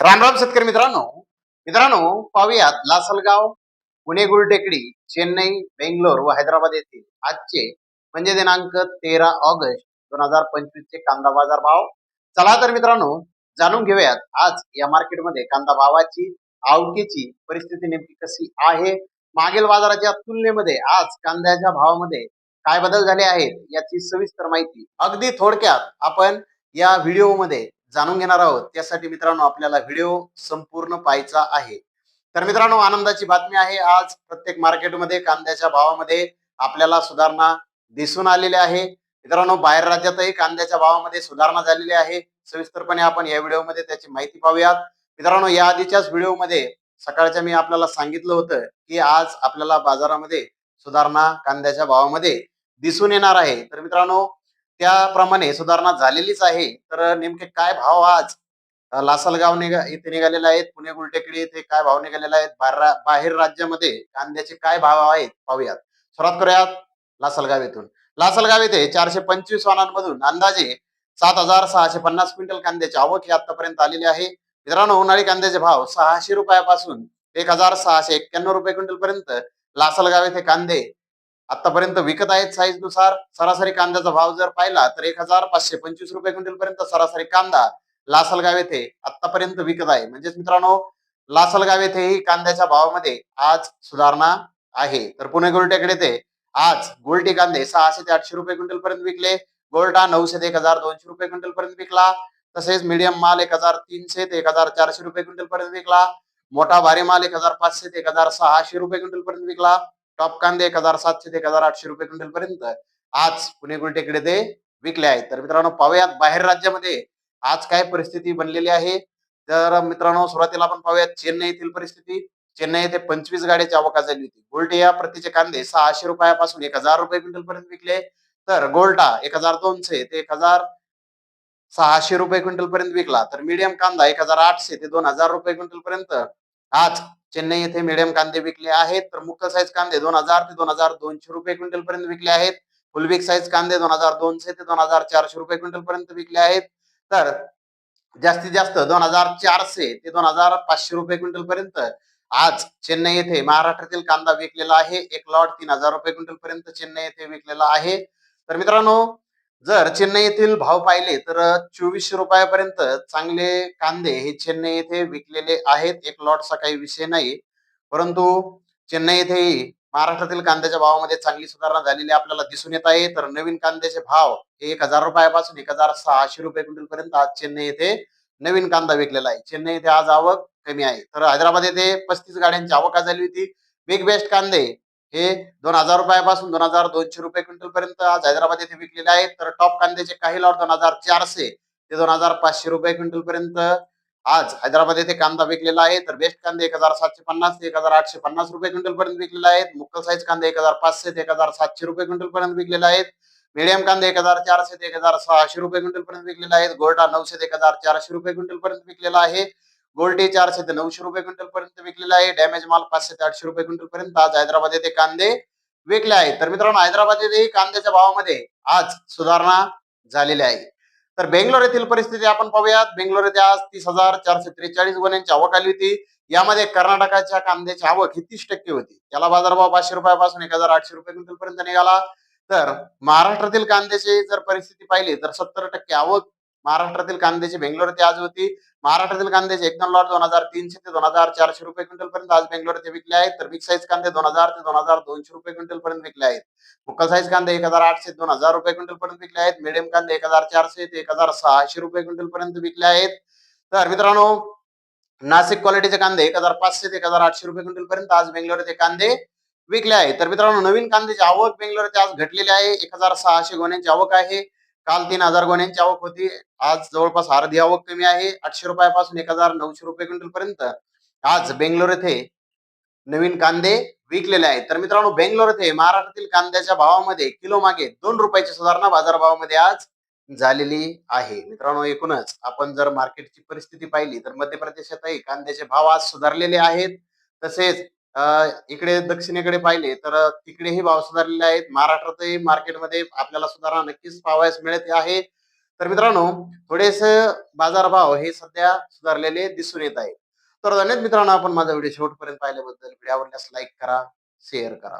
रामराम शेतकरी मित्रांनो. मित्रांनो पाहूयात लासलगाव पुणे गुलटेकडी चेन्नई बेंगलोर व हैदराबाद येथील आजचे म्हणजे दिनांक तेरा ऑगस्ट दोन हजार पंचवीस चे कांदा बाजार भाव. चला तर मित्रांनो जाणून घेऊयात आज या मार्केटमध्ये कांदा भावाची आवकीची परिस्थिती नेमकी कशी आहे? मागील बाजाराच्या तुलनेमध्ये आज कांद्याच्या भावामध्ये काय बदल झाले आहेत याची सविस्तर माहिती अगदी थोडक्यात आपण या व्हिडिओमध्ये जाणून घेणार आहोत. त्यासाठी मित्रांनो आपल्याला व्हिडिओ संपूर्ण पाहायचा आहे. तर मित्रांनो आनंदाची बातमी आहे. आज प्रत्येक मार्केटमध्ये कांद्याच्या भावामध्ये आपल्याला सुधारणा दिसून आलेली आहे. मित्रांनो बाहेर राज्यातही कांद्याच्या भावामध्ये सुधारणा झालेली आहे. सविस्तरपणे आपण या व्हिडिओमध्ये त्याची माहिती पाहूयात. मित्रांनो या आधीच्याच व्हिडिओमध्ये सकाळच्या मी आपल्याला सांगितलं होतं की आज आपल्याला बाजारामध्ये सुधारणा कांद्याच्या भावामध्ये दिसून येणार आहे. तर मित्रांनो त्याप्रमाणे सुधारणा झालेलीच आहे. तर नेमके काय भाव आज? लासलगाव निघा इथे निघालेले आहेत. पुणे गुलटेकडी येथे काय भाव निघालेले आहेत? बाहेर बाहेर राज्यामध्ये कांद्याचे काय भाव आहेत? पाहूयात. सुरुवात करूयात लासलगाव येथून. लासलगाव येथे चारशे पंचवीस वाहनांमधून अंदाजे सात हजार सहाशे पन्नास क्विंटल कांद्याची आवक ही आतापर्यंत आलेली आहे. मित्रांनो उन्हाळी कांद्याचे भाव सहाशे रुपयापासून एक हजार सहाशे एक्क्याण्णव रुपये क्विंटल पर्यंत लासलगाव येथे कांदे आतापर्यंत विकत आहेत साईजनुसार. सरासरी कांद्याचा भाव जर पाहिला तर एक हजार पाचशे पंचवीस रुपये क्विंटल पर्यंत सरासरी कांदा लासलगाव येथे आतापर्यंत विकत आहे. म्हणजेच मित्रांनो लासलगाव येथेही कांद्याच्या भावामध्ये आज सुधारणा आहे. तर पुणे गोलटेकडे ते आज गोल्टी कांदे सहाशे ते आठशे रुपये क्विंटल पर्यंत विकले. गोल्टा नऊशे ते एक हजार दोनशे रुपये क्विंटल पर्यंत विकला. तसेच मीडियम माल एक हजार तीनशे ते एक हजार चारशे रुपये क्विंटल पर्यंत विकला. मोठा भारी माल एक हजार पाचशे ते एक हजार सहाशे रुपये क्विंटल पर्यंत विकला. टॉप कांदे एक हजार सातशे ते एक हजार आठशे रुपये क्विंटल पर्यंत आज पुणे गुलटेकडे ते विकले आहेत. तर मित्रांनो पाहूयात बाहेर राज्यामध्ये आज काय परिस्थिती बनलेली आहे. तर मित्रांनो सुरुवातीला आपण पाहूयात चेन्नई येथील परिस्थिती. चेन्नई येथे पंचवीस गाड्याची आवका झाली होती. गोल्टे या प्रतीचे कांदे सहाशे रुपयापासून एक हजार रुपये क्विंटल पर्यंत विकले. तर गोल्टा एक हजार दोनशे ते एक हजार सहाशे रुपये क्विंटल पर्यंत विकला. तर मीडियम कांदा एक हजार आठशे ते दोन हजार रुपये क्विंटल पर्यंत आज चेन्नई येथे मिडियम कांदे विकले आहेत. तर मुख्य साईज कांदे दोन हजार ते दोन हजार दोनशे रुपये क्विंटल पर्यंत विकले आहेत. फुल साईज कांदे दोन हजार दोनशे ते दोन हजार चारशे रुपये क्विंटल पर्यंत विकले आहेत. तर जास्तीत जास्त दोन हजार चारशे ते दोन हजार पाचशे रुपये क्विंटल पर्यंत आज चेन्नई येथे महाराष्ट्रातील कांदा विकलेला आहे. एक लॉट तीन हजार रुपये क्विंटल पर्यंत चेन्नई येथे विकलेला आहे. तर मित्रांनो जर चेन्नई येथील भाव पाहिले तर चोवीसशे रुपयापर्यंत चांगले कांदे हे चेन्नई येथे विकलेले आहेत. एक लॉटचा काही विषय नाही. परंतु चेन्नई येथेही महाराष्ट्रातील कांद्याच्या भावामध्ये चांगली सुधारणा झालेली आपल्याला दिसून येत आहे. तर नवीन कांद्याचे भाव हे एक हजार रुपयापासून एक हजार सहाशे रुपये क्विंटल पर्यंत आज चेन्नई येथे नवीन कांदा विकलेला आहे. चेन्नई येथे आज आवक कमी आहे. तर हैदराबाद येथे पस्तीस गाड्यांची आवक झाली होती. बिग बेस्ट कांदे हे दोन हजार रुपयापासून दोन हजार दोनशे रुपये क्विंटल पर्यंत आज हैदराबाद येथे विकलेले आहेत. तर टॉप कांद्याचे काही लॉट दोन हजार चारशे ते दोन हजार पाचशे रुपये क्विंटल पर्यंत आज हैदराबाद येथे कांदा विकलेला आहे. तर बेस्ट कांदे एक हजार सातशे पन्नास ते एक हजार आठशे पन्नास रुपये क्विंटल पर्यंत विकलेले आहेत. मुक्कल साईज कांदे एक हजार पाचशे ते एक हजार सातशे रुपये क्विंटल पर्यंत विकलेले आहेत. मीडियम कांदे एक हजार चारशे ते एक हजार सहाशे रुपये क्विंटल पर्यंत विकलेले आहेत. गोल्डा नऊशे ते एक हजार चारशे रुपये क्विंटल पर्यंत विकलेला आहे. गोल्डे चारशे ते नऊशे रुपये क्विंटल पर्यंत विकलेला आहे. डॅमेज माल पाचशे ते आठशे रुपये क्विंटल पर्यंत आज हैदराबाद येथे कांदे विकले आहेत. तर मित्रांनो हैदराबाद येथे कांद्याच्या भावामध्ये आज सुधारणा झालेली आहे. तर बेंगलोर येथील परिस्थिती आपण पाहूयात. बेंगलोर येथे आज तीस हजार चारशे त्रेचाळीस गुन्ह्यांची आवक आली होती. यामध्ये कर्नाटकाच्या कांद्याची आवक ही तीस टक्के होती. त्याला बाजारभाव पाचशे रुपयापासून एक हजार आठशे रुपये क्विंटल पर्यंत निघाला. तर महाराष्ट्रातील कांद्याची जर परिस्थिती पाहिली तर सत्तर टक्के आवक महाराष्ट्रातील कांद्याची बेंगलोर येथे आज होती. महाराष्ट्रातील कांद्याचे एक दोन लॉट दोन हजार तीनशे ते दोन हजार चारशे रुपये क्विंटल पर्यंत आज बेंगलोर येथे विकले आहेत. तर बिग साईज कांदे दोन हजार ते दोन हजार दोनशे रुपये क्विंटल पर्यंत विकले आहेत. मुक्कल साईज कांदे एक हजार आठशे दोन हजार रुपये क्विंटल पर्यंत विकले आहेत. मिडियम कांदे एक हजार चारशे ते एक हजार सहाशे रुपये क्विंटल पर्यंत विकले आहेत. तर मित्रांनो नाशिक क्वालिटीचे कांदे एक हजार पाचशे ते एक हजार आठशे रुपये क्विंटल पर्यंत आज बेंगलोर येथे कांदे विकले आहेत. तर मित्रांनो नवीन कांद्याची आवक बेंगलोर येथे आज घटलेली आहे. एक हजार सहाशे गोण्यांची आवक आहे. काल तीन हजार गोण्यांची आवक होती. आज जवळपास अर्धी आवक कमी आहे. आठशे रुपयापासून एक हजार नऊशे रुपये क्विंटल पर्यंत. आज बेंगलोर येथे नवीन कांदे विकलेले आहेत. तर मित्रांनो बेंगलोर येथे महाराष्ट्रातील कांद्याच्या भावामध्ये किलो मागे दोन रुपयाची सुधारणा बाजारभावामध्ये आज झालेली आहे. मित्रांनो एकूणच आपण जर मार्केटची परिस्थिती पाहिली तर मध्य प्रदेशातही कांद्याचे भाव आज सुधारलेले आहेत. तसेच इकडे दक्षिणेकडे पाहिले तर तिकडेही भाव सुधारलेले आहेत. महाराष्ट्रातही मार्केटमध्ये आपल्याला सुधारणा नक्कीच पाहावयास मिळत आहे. तर मित्रांनो थोडेसे बाजारभाव हे सध्या सुधारलेले दिसून येत आहे तर धन्यवाद मित्रांनो आपण माझा व्हिडिओ शेवटपर्यंत पाहिल्याबद्दल. व्हिडिओ आवडल्यास लाईक करा शेअर करा.